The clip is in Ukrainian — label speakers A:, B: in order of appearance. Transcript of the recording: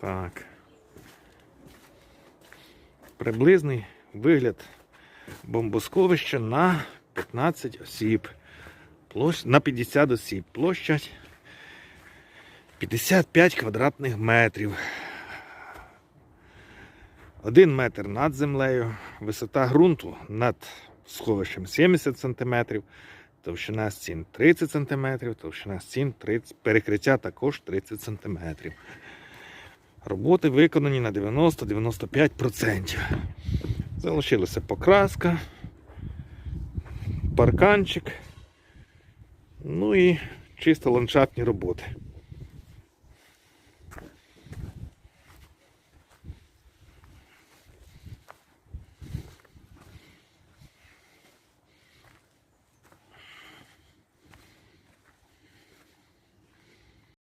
A: Так. Приблизний вигляд бомбосховища на 15 осіб. Площ... На 50 осіб. Площа 55 квадратних метрів. Один метр над землею, висота ґрунту над сховищем 70 см, товщина стін 30 см, товщина стін 30 перекриття також 30 см. Роботи виконані на 90-95%. Залишилася покраска, парканчик, ну і чисто ландшафтні роботи.